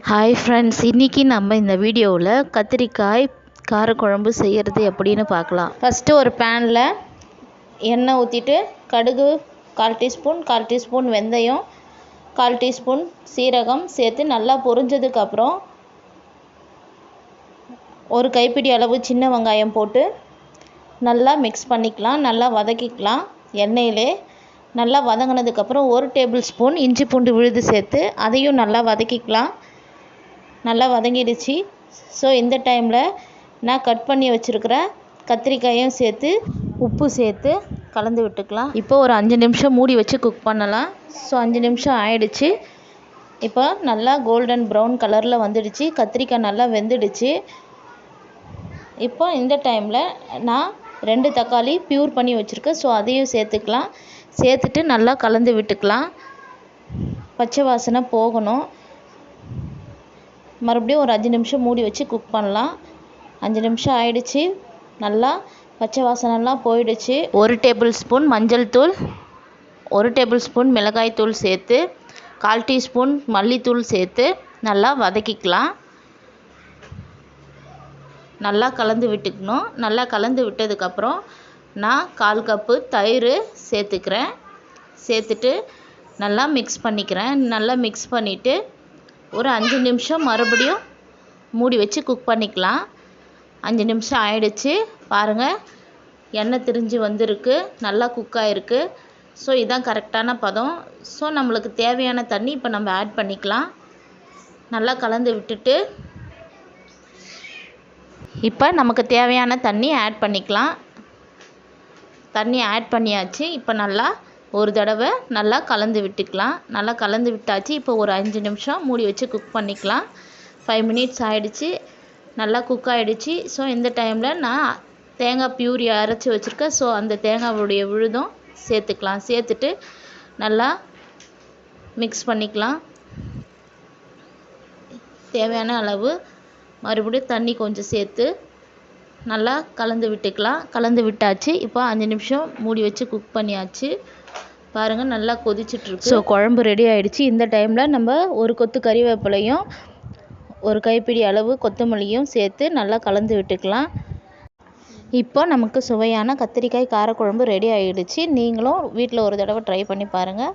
Hi friends இன்றைக்கி நம்ம இந்த வீடியோவில் கத்திரிக்காய் காரக்குழம்பு செய்கிறது எப்படின்னு பார்க்கலாம். ஃபஸ்ட்டு ஒரு பேனில் எண்ணெய் ஊற்றிட்டு கடுகு கால் டீஸ்பூன் கால் டீஸ்பூன் வெந்தயம் கால் டீஸ்பூன் சீரகம் சேர்த்து நல்லா பொரிஞ்சதுக்கப்புறம் ஒரு கைப்பிடி அளவு சின்ன வெங்காயம் போட்டு நல்லா மிக்ஸ் பண்ணிக்கலாம் நல்லா வதக்கிக்கலாம். எண்ணெயிலே நல்லா வதங்கினதுக்கப்புறம் ஒரு டேபிள் ஸ்பூன் இஞ்சி பூண்டு விழுது சேர்த்து அதையும் நல்லா வதக்கிக்கலாம். நல்லா வதங்கிடுச்சு. ஸோ இந்த டைமில் நான் கட் பண்ணி வச்சுருக்கிற கத்திரிக்காயும் சேர்த்து உப்பு சேர்த்து கலந்து விட்டுக்கலாம். இப்போ ஒரு அஞ்சு நிமிஷம் மூடி வச்சு குக் பண்ணலாம். ஸோ அஞ்சு நிமிஷம் ஆயிடுச்சு. இப்போ நல்லா கோல்டன் ப்ரௌன் கலரில் வந்துடுச்சு. கத்திரிக்காய் நல்லா வெந்துடுச்சு. இப்போ இந்த டைமில் நான் ரெண்டு தக்காளி ப்யூர் பண்ணி வச்சுருக்கேன். ஸோ அதையும் சேர்த்துக்கலாம். சேர்த்துட்டு நல்லா கலந்து விட்டுக்கலாம். பச்சை வாசனை போகணும். மறுபடியும் ஒரு அஞ்சு நிமிஷம் மூடி வச்சு குக் பண்ணலாம். அஞ்சு நிமிஷம் ஆயிடுச்சு. நல்லா பச்சை வாசனைலாம் போயிடுச்சு. ஒரு டேபிள் ஸ்பூன் மஞ்சள் தூள் ஒரு டேபிள் ஸ்பூன் மிளகாய் தூள் சேர்த்து கால் டீஸ்பூன் மல்லித்தூள் சேர்த்து நல்லா வதக்கிக்கலாம். நல்லா கலந்து விட்டுக்கணும். நல்லா கலந்து விட்டதுக்கப்புறம் நான் கால் கப்பு தயிர் சேர்த்துக்கிறேன். சேர்த்துட்டு நல்லா மிக்ஸ் பண்ணிக்கிறேன். நல்லா மிக்ஸ் பண்ணிவிட்டு ஒரு அஞ்சு நிமிஷம் மறுபடியும் மூடி வச்சு குக் பண்ணிக்கலாம். அஞ்சு நிமிஷம் ஆயிடுச்சு. பாருங்கள் எண்ணெய் திரிஞ்சு வந்திருக்கு. நல்லா குக் ஆகிருக்கு ஸோ இதுதான் கரெக்டான பதம். ஸோ நம்மளுக்கு தேவையான தண்ணி இப்போ நம்ம ஆட் பண்ணிக்கலாம். நல்லா கலந்து விட்டுட்டு இப்போ நமக்கு தேவையான தண்ணி ஆட் பண்ணிக்கலாம். தண்ணி ஆட் பண்ணியாச்சு. இப்போ நல்லா ஒரு தடவை நல்லா கலந்து விட்டுக்கலாம். நல்லா கலந்து விட்டாச்சு. இப்போ ஒரு அஞ்சு நிமிஷம் மூடி வச்சு குக் பண்ணிக்கலாம். ஃபைவ் மினிட்ஸ் ஆகிடுச்சி நல்லா குக் ஆகிடுச்சு ஸோ இந்த டைமில் நான் தேங்காய் பியூரி அரைச்சி வச்சுருக்கேன். ஸோ அந்த தேங்காவுடைய விழுதும் சேர்த்துக்கலாம். சேர்த்துட்டு நல்லா மிக்ஸ் பண்ணிக்கலாம். தேவையான அளவு மறுபடியும் தண்ணி கொஞ்சம் சேர்த்து நல்லா கலந்து விட்டுக்கலாம். கலந்து விட்டாச்சு. இப்போ அஞ்சு நிமிஷம் மூடி வச்சு குக் பண்ணியாச்சு. பாருங்கள் நல்லா கொதிச்சிட்ருக்கு. ஸோ குழம்பு ரெடி ஆகிடுச்சு இந்த டைமில் நம்ம ஒரு கொத்து கறிவேப்பிலையும் ஒரு கைப்பிடி அளவு கொத்தமல்லியும் சேர்த்து நல்லா கலந்து விட்டுக்கலாம். இப்போ நமக்கு சுவையான கத்திரிக்காய் காரக்குழம்பு ரெடி ஆகிடுச்சு நீங்களும் வீட்டில் ஒரு தடவை ட்ரை பண்ணி பாருங்கள்